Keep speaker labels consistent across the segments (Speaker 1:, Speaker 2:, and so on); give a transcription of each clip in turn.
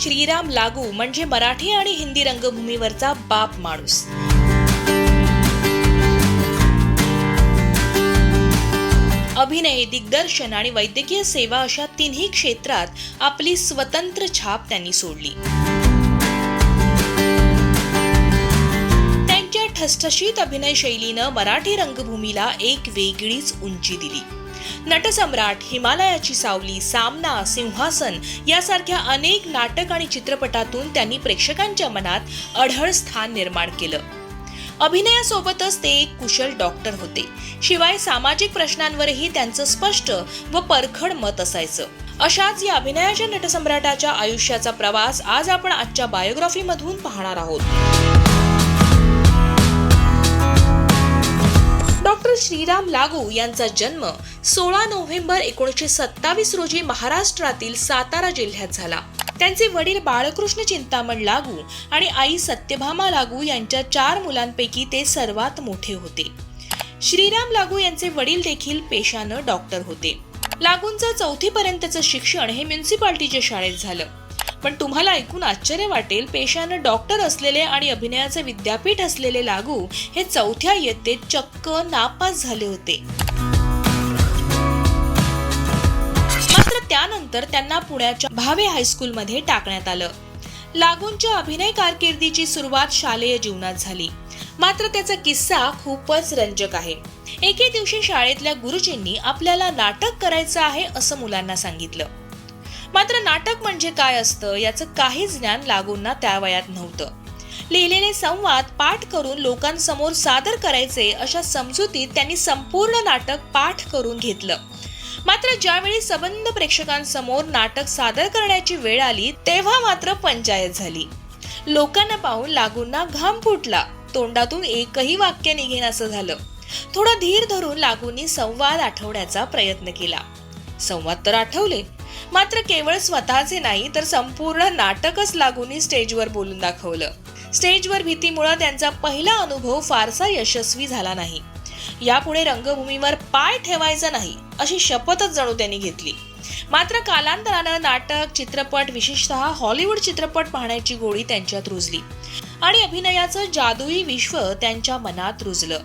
Speaker 1: श्रीराम लागू म्हणजे मराठी आणि हिंदी रंगभूमीवरचा बाप माणूस. अभिनय दिग्दर्शन आणि वैद्यकीय सेवा अशा तिन्ही क्षेत्रात आपली स्वतंत्र छाप त्यांनी सोडली. त्यांच्या ठसठशीत अभिनय शैलीनं मराठी रंगभूमीला एक वेगळीच उंची दिली. नटसम्राट हिमालयाची सावली सामना सिंहासन यासारख्या अनेक नाटक आणि चित्रपटातून त्यांनी प्रेक्षकांच्या मनात अढळ स्थान निर्माण केलं. अभिनयासोबतच ते एक कुशल डॉक्टर होते. शिवाय सामाजिक प्रश्नांवरही त्यांचं स्पष्ट व परखड मत असायचं. अशाच या अभिनयाच्या नटसम्राटाच्या आयुष्याचा प्रवास आज आपण आजच्या बायोग्राफीमधून पाहणार आहोत. डॉक्टर श्रीराम लागू यांचा जन्म सोळा नोव्हेंबर एकोणीसशे सत्तावीस रोजी महाराष्ट्रातील सातारा जिल्ह्यात झाला. त्यांचे वडील बाळकृष्ण चिंतामण लागू आणि आई सत्यभामा लागू यांच्या चार मुलांपैकी ते सर्वात मोठे होते. श्रीराम लागू यांचे वडील देखील पेशानं डॉक्टर होते. लागूंचं चौथीपर्यंतचं शिक्षण हे म्युन्सिपाल्टीच्या शाळेत झालं. पण तुम्हाला ऐकून आश्चर्य वाटेल पेशानं डॉक्टर असलेले आणि अभिनयाचे विद्यापीठ असलेले लागू हे चौथ्या इयत्तेत चक्क नापास झाले होते. मात्र त्यानंतर त्यांना पुण्याच्या भावे हायस्कूलमध्ये टाकण्यात आलं. लागूंच्या अभिनय कारकिर्दीची सुरुवात शालेय जीवनात झाली. मात्र त्याचा किस्सा खूपच रंजक आहे. एके दिवशी शाळेतल्या गुरुजींनी आपल्याला नाटक करायचं आहे असं मुलांना सांगितलं. मात्र नाटक म्हणजे काय असतं याचं काही ज्ञान लागूंना त्या वयात नव्हतं. लिहिलेले संवाद पाठ करून लोकांसमोर सादर करायचे अशा समजुतीत त्यांनी संपूर्ण नाटक पाठ करून घेतलं. मात्र ज्यावेळी सबंध प्रेक्षकांसमोर नाटक सादर करण्याची वेळ आली तेव्हा मात्र पंचायत झाली. लोकांना पाहून लागूंना घाम फुटला. तोंडातून एकही वाक्य निघेन असं झालं. थोडा धीर धरून लागूंनी संवाद आठवण्याचा प्रयत्न केला. संवाद तर आठवले मात्र केवळ स्वतःचे नाही तर संपूर्ण नाटकच लागून स्टेजवर बोलून दाखवलं. स्टेजवर भीतीमुळे त्यांचा पहिला अनुभव फारसा यशस्वी झाला नाही. यापुढे रंगभूमीवर पाय ठेवायचा नाही अशी शपथच जणू त्यांनी घेतली. मात्र कालांतरानं नाटक चित्रपट विशेषतः हॉलिवूड चित्रपट पाहण्याची गोडी त्यांच्यात रुजली. आणि अभिनयाचं जादुई विश्व त्यांच्या मनात रुजलं.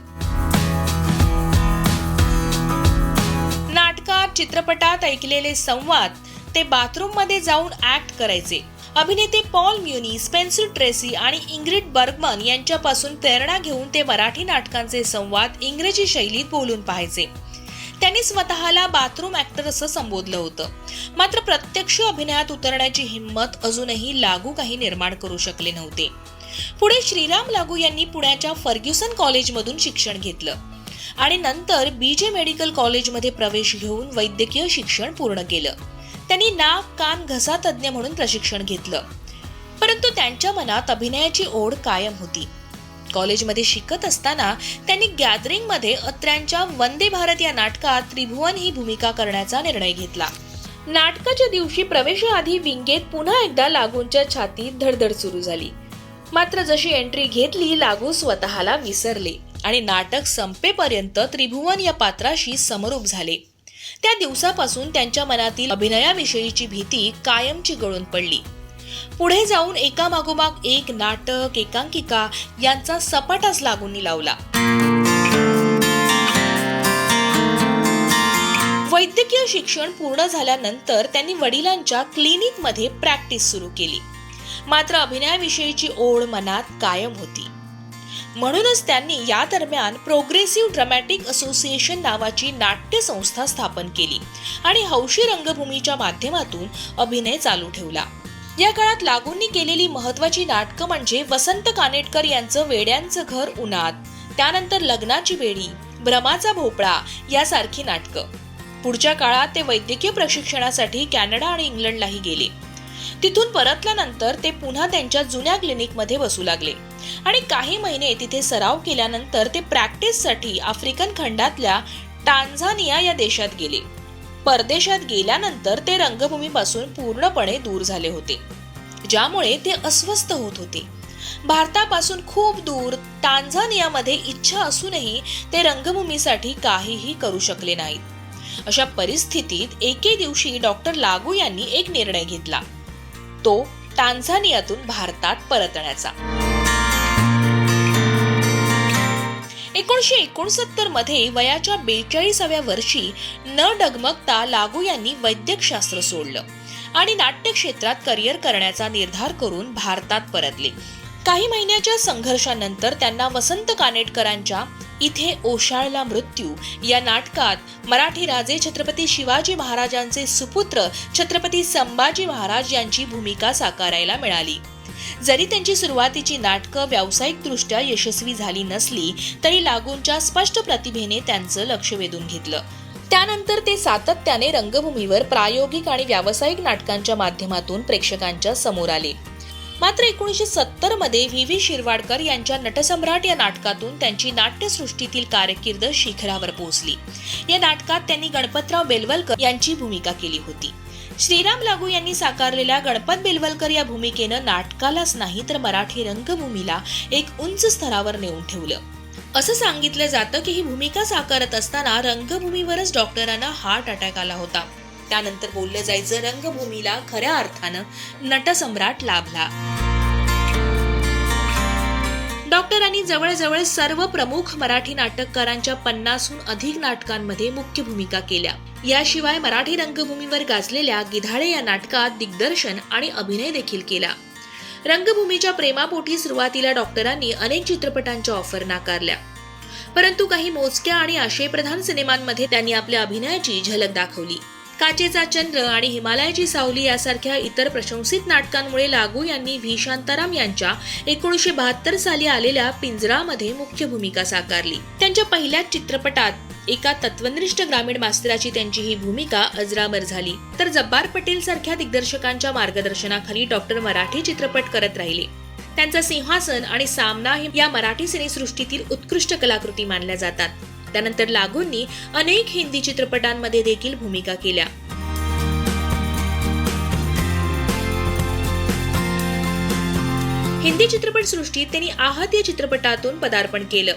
Speaker 1: नाटकात चित्रपटात ऐकलेले संवाद ते बाथरूममध्ये जाऊन ऍक्ट करायचे. अभिनेते पॉल म्युनी स्पेन्सर ट्रेसी आणि इंग्रिड बर्गमन यांच्यापासून प्रेरणा घेऊन ते मराठी नाटकांचे संवाद इंग्रजी शैलीत बोलून पाहायचे. त्यांनी स्वतःला बाथरूम ऍक्टर असं संबोधलं होतं. मात्र प्रत्यक्ष अभिनयात उतरण्याची हिंमत अजूनही लागू काही निर्माण करू शकले नव्हते. पुढे श्रीराम लागू यांनी पुण्याच्या फर्ग्युसन कॉलेजमधून शिक्षण घेतलं. आणि नंतर बी जे मेडिकल कॉलेजमध्ये प्रवेश घेऊन वैद्यकीय शिक्षण पूर्ण केलं. त्यांनी नाक कान घसा तज्ज्ञ म्हणून प्रशिक्षण घेतलं. परंतु त्यांच्या मनात अभिनयाची ओढ कायम होती. कॉलेजमध्ये शिकत असताना त्यांनी गॅदरिंगमध्ये अत्र्यांच्या वंदे भारत या नाटकात त्रिभुवन ही भूमिका करण्याचा निर्णय घेतला. नाटकाच्या दिवशी प्रवेशाआधी विंगेत पुन्हा एकदा लागूंच्या छातीत धडधड सुरू झाली. मात्र जशी एंट्री घेतली लागू स्वतःला विसरले आणि नाटक संपेपर्यंत त्रिभुवन या पात्राशी समरूप झाले. त्या दिवसापासून त्यांच्या मनातील अभिनयाविषयीची भीती कायमची गळून पडली. पुढे जाऊन एकामागोमाग एक नाटक एकांकिका यांचा सपाटाच लागून लावला. वैद्यकीय शिक्षण पूर्ण झाल्यानंतर त्यांनी वडिलांच्या क्लिनिकमध्ये प्रॅक्टिस सुरू केली. मात्र अभिनयाविषयीची ओढ मनात कायम होती. म्हणूनच त्यांनी या दरम्यान प्रोग्रेसिव्ह ड्रमॅटिक असोसिएशन नावाची नाट्य संस्था स्थापन केली आणि हौशी रंगभूमीच्या माध्यमातून अभिनय चालू ठेवला. या काळात लागूंनी केलेली महत्वाची नाटकं म्हणजे वसंत कानेटकर यांचं वेड्यांचं घर उन्हात त्यानंतर लग्नाची वेळी भ्रमाचा भोपळा यासारखी नाटकं. पुढच्या काळात ते वैद्यकीय प्रशिक्षणासाठी कॅनडा आणि इंग्लंडलाही गेले. तिथून परतल्यानंतर ते पुन्हा त्यांच्या जुन्या क्लिनिकमध्ये बसू लागले. आणि काही महिने तिथे सराव केल्यानंतर ते प्रॅक्टिससाठी आफ्रिकन खंडातल्या टांझानिया या देशात गेले. परदेशात गेल्यानंतर ते रंगभूमीपासून पूर्णपणे दूर झाले होते ज्यामुळे ते अस्वस्थ होत होते. भारतापासून खूप दूर टांझानियामध्ये इच्छा असूनही ते रंगभूमीसाठी काहीही करू शकले नाहीत. अशा परिस्थितीत एके दिवशी डॉक्टर लागू यांनी एक निर्णय घेतला. तो टांझानियातून भारतात परतण्याचा. एकोणीसशे एकोणसत्तरमध्ये वयाच्या बेचाळीसाव्या वर्षी न डगमगता लागू यांनी वैद्यकशास्त्र सोडलं आणि नाट्य क्षेत्रात करिअर करण्याचा निर्धार करून भारतात परतले. काही महिन्याच्या संघर्षानंतर त्यांना वसंत कानेटकरांच्या इथे ओशाळला मृत्यू. या नाटकात मराठी राजे छत्रपती शिवाजी महाराजांचे सुपुत्र छत्रपती संभाजी महाराज यांची भूमिका साकारायला मिळाली. जरी त्यांची सुरुवातीची नाटकं व्यावसायिकदृष्ट्या यशस्वी झाली नसली तरी लागूंच्या स्पष्ट प्रतिभेने त्यांचं लक्ष वेधून घेतलं. त्यानंतर ते सातत्याने रंगभूमीवर प्रायोगिक आणि व्यावसायिक नाटकांच्या माध्यमातून प्रेक्षकांच्या समोर आले. मात्र एकोणीसशे सत्तरमध्ये व्ही व्ही शिरवाडकर यांच्या नटसम्राट या नाटकातून त्यांची नाट्यसृष्टीतील कारकीर्द शिखरावर पोहोचली. या नाटकात त्यांनी गणपतराव बेलवलकर यांची भूमिका केली होती. श्रीराम लागू यांनी साकारलेल्या गणपत बेलवलकर या भूमिकेनं नाटकालाच नाही तर मराठी रंगभूमीला एक उंच स्तरावर नेऊन ठेवलं. असं सांगितलं जातं की ही भूमिका साकारत असताना रंगभूमीवरच डॉक्टरांना हार्ट अटॅक आला होता. त्यानंतर बोललं जायचं रंगभूमीला खऱ्या अर्थानं नटसम्राट लाभला. डॉक्टरांनी जवळजवळ सर्व प्रमुख मराठी नाटककारांच्या पन्नासहून अधिक नाटकांमध्ये मुख्य भूमिका केल्या. याशिवाय मराठी रंगभूमीवर गाजलेल्या गिधाडे या नाटकात दिग्दर्शन आणि अभिनय देखील केला. रंगभूमीच्या प्रेमापोटी सुरुवातीला डॉक्टरांनी अनेक चित्रपटांच्या ऑफर नाकारल्या. परंतु काही मोजक्या आणि आशयप्रधान सिनेमांमध्ये त्यांनी आपल्या अभिनयाची झलक दाखवली. काचेचा चंद्र आणि हिमालयाची सावली यासारख्या इतर प्रशंसित नाटकांमुळे लागू यांनी व्ही. शांताराम यांच्या एकोणीसशे बहात्तर साली आलेल्या पिंजरामध्ये मुख्य भूमिका साकारली. त्यांच्या पहिल्याच चित्रपटात एका तत्वनिष्ठ ग्रामीण मास्तराची त्यांची ही भूमिका अजरामर झाली. तर जब्बार पटेल सारख्या दिग्दर्शकांच्या मार्गदर्शनाखाली डॉक्टर मराठी चित्रपट करत राहिले. त्यांचा सिंहासन आणि सामना हे या मराठी सिनेसृष्टीतील उत्कृष्ट कलाकृती मानल्या जातात. त्यानंतर लागूंनी अनेक हिंदी चित्रपटांमध्ये देखील भूमिका केल्या. हिंदी चित्रपटसृष्टीत त्यांनी आहत या चित्रपटातून पदार्पण केलं.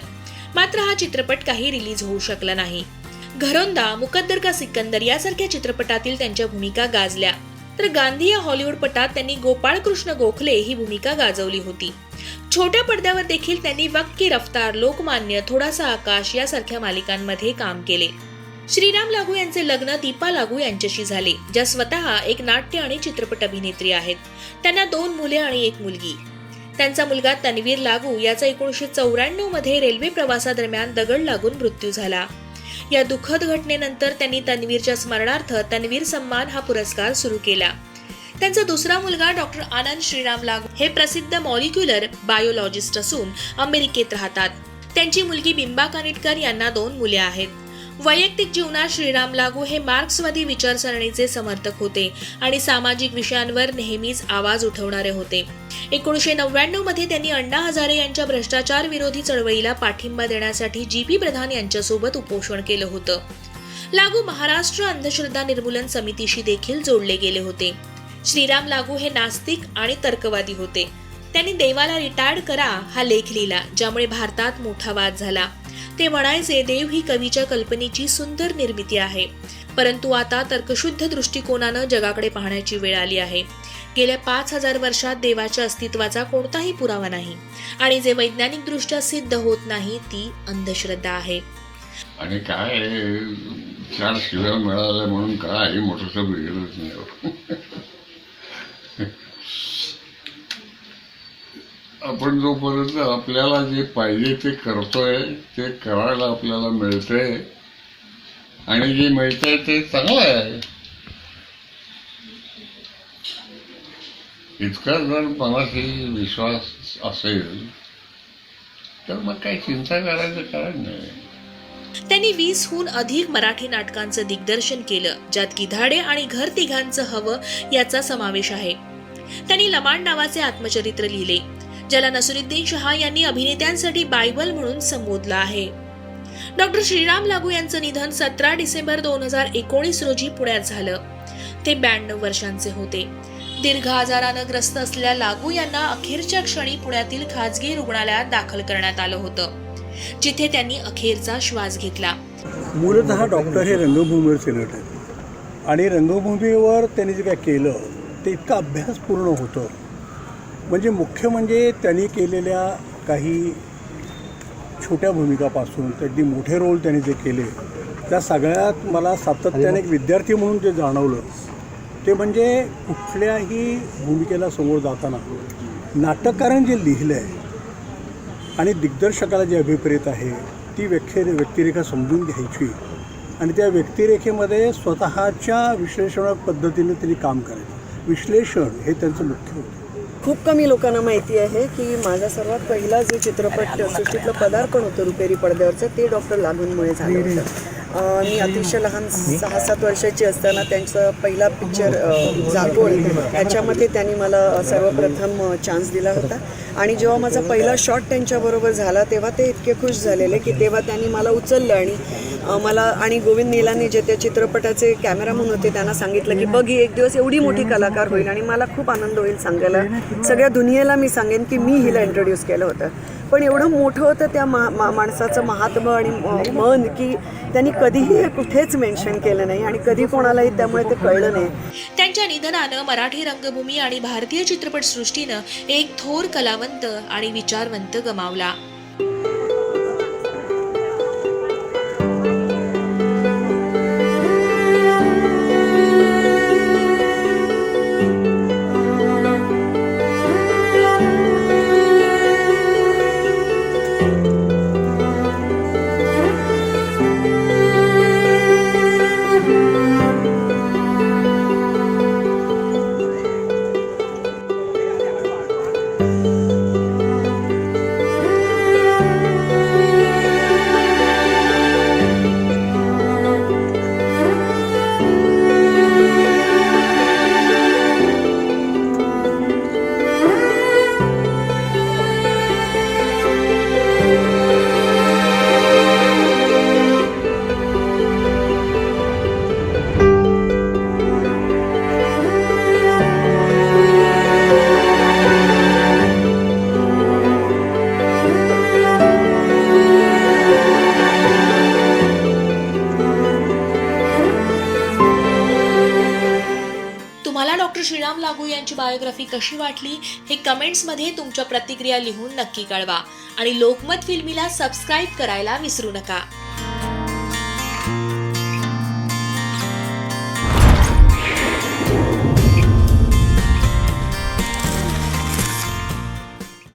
Speaker 1: मात्र हा चित्रपट काही रिलीज होऊ शकला नाही. घरोंदा मुकद्दर का सिकंदर यासारख्या चित्रपटातील त्यांच्या भूमिका गाजल्या. तर गांधी या हॉलिवूड पटात त्यांनी गोपाळकृष्ण गोखले ही भूमिका गाजवली होती. छोट्या पडद्यावर देखील त्यांनी वक्की रफ्तार लोकमान्य थोडासा आकाश यासारख्या मालिकांमध्ये काम केले. श्रीराम लागू यांचे लग्न दीपा लागू यांच्याशी झाले ज्या स्वतः एक नाट्य आणि चित्रपट अभिनेत्री आहेत. त्यांना दोन मुले आणि एक मुलगी. त्यांचा मुलगा तन्वीर लागू याचा एकोणीसशे चौऱ्याण्णवमध्ये रेल्वे प्रवासादरम्यान दगड लागून मृत्यू झाला. या दुःखद घटनेनंतर त्यांनी तन्वीरच्या स्मरणार्थ तन्वीर सन्मान हा पुरस्कार सुरू केला. त्यांचा दुसरा मुलगा डॉक्टर आनंद श्रीराम लागू. हे प्रसिद्ध मॉलिक्युलर बायोलॉजिस्ट असून अमेरिकेत राहतात. त्यांची मुलगी बिंबा कानिटकर यांना दोन मुले आहेत. वैयक्तिक जीवनात श्रीराम लागू हे मार्क्सवादी विचारसरणीचे समर्थक होते आणि सामाजिक विषयांवर नेहमीच आवाज उठवणारे होते. एकोणीसशे नव्याण्णवमध्ये त्यांनी अण्णा हजारे यांच्या भ्रष्टाचार विरोधी चळवळीला पाठिंबा देण्यासाठी जी पी प्रधान यांच्यासोबत उपोषण केलं होतं. लागू महाराष्ट्र अंधश्रद्धा निर्मूलन समितीशी देखील जोडले गेले होते. श्रीराम लागू हे नास्तिक आणि तर्कवादी होते. त्यांनी देवाला रिटायर्ड करा हा लेख लिहिला ज्यामुळे भारतात मोठा वाद झाला. ते म्हणायचे देव ही कवीच्या कल्पनेची सुंदर निर्मिती आहे. परंतु आता तर्कशुद्ध दृष्टिकोनानं जगाकडे पाहण्याची वेळ आली आहे. गेल्या पाच हजार वर्षात देवाच्या अस्तित्वाचा कोणताही पुरावा नाही. आणि जे वैज्ञानिक दृष्ट्या सिद्ध होत नाही ती अंधश्रद्धा आहे.
Speaker 2: आणि काय चार शिव्या मिळाल्या म्हणून काय मोठंसं बिघडत नाही हो. आपण जोपर्यंत आपल्याला जे पाहिजे ते करतोय ते करायला आपल्याला मिळतंय. आणि जे मिळतंय ते चांगलं आहे. इतका जर मनाशी विश्वास असेल तर मग काही चिंता करायचं कारण नाही.
Speaker 1: त्यांनी वीसहून अधिक मराठी नाटकांचं दिग्दर्शन केलं ज्यात गिधाडे आणि घर तिघांचं हवं याचा समावेश आहे. त्यांनी लमाण नावाचे आत्मचरित्र लिहिले. ज्याला नसरुद्दीन शहा यांनी अभिनेत्यांसाठी बायबल म्हणून संबोधलं आहे. डॉक्टर श्रीराम लागू यांचं निधन सतरा डिसेंबर दोन हजार एकोणीस रोजी पुण्यात झालं. ते ब्याण्णव वर्षांचे होते. दीर्घ आजारानं ग्रस्त असलेल्या लागू यांना अखेरच्या क्षणी पुण्यातील खाजगी रुग्णालयात दाखल करण्यात आलं होतं जिथे त्यांनी अखेरचा श्वास घेतला.
Speaker 3: मूलतः डॉक्टर हे रंगभूमीवरचे नट आहेत आणि रंगभूमीवर त्यांनी जे काय केलं ते इतकं अभ्यासपूर्ण होतं. म्हणजे मुख्य म्हणजे त्यांनी केलेल्या काही छोट्या भूमिकापासून ते अगदी मोठे रोल त्यांनी जे केले त्या सगळ्यात मला सातत्याने एक विद्यार्थी म्हणून जे जाणवलं ते म्हणजे कुठल्याही भूमिकेला समोर जाताना नाटककाराने जे लिहिलं आहे आणि दिग्दर्शकाला जे अभिप्रेत आहे ती व्यक्ती व्यक्तिरेखा समजून घ्यायची आणि त्या व्यक्तिरेखेमध्ये स्वतःच्या विश्लेषण पद्धतीने त्यांनी काम करायचं. विश्लेषण हे त्यांचं मुख्य होतं.
Speaker 4: खूप कमी लोकांना माहिती आहे की माझा सर्वात पहिला जे चित्रपट सृष्टीतलं पदार्पण होतं रुपेरी पडद्यावरचं ते डॉक्टर लागूनमुळे झालं होतं. मी अतिशय लहान सहा सात वर्षाची असताना त्यांचा पहिला पिक्चर जागोळ ह्याच्यामध्ये त्यांनी मला सर्वप्रथम चान्स दिला होता. आणि जेव्हा माझा पहिला शॉट त्यांच्याबरोबर झाला तेव्हा ते इतके खुश झालेले की तेव्हा त्यांनी मला उचललं आणि मला आणि गोविंद नीलांनी जे त्या चित्रपटाचे कॅमेरामन होते त्यांना सांगितलं की बघ ही एक दिवस एवढी मोठी कलाकार होईल आणि मला खूप आनंद होईल सांगायला. सगळ्या दुनियेला मी सांगेन की मी हिला इंट्रोड्यूस केलं होतं. पण एवढं मोठं होतं त्या मा माणसाचं महात्म आणि मन की त्यांनी कधीही हे कुठेच मेन्शन केलं नाही आणि कधी कोणालाही त्यामुळे ते कळलं नाही.
Speaker 1: त्यांच्या निधनानं मराठी रंगभूमी आणि भारतीय चित्रपटसृष्टीनं एक थोर कलावंत आणि विचारवंत गमावला. श्रीराम लागू यांची बायोग्राफी कशी वाटली हे कमेंट्समध्ये तुमच्या प्रतिक्रिया लिहून नक्की कळवा. आणि लोकमत फिल्मीला सबस्क्राईब करायला विसरू नका.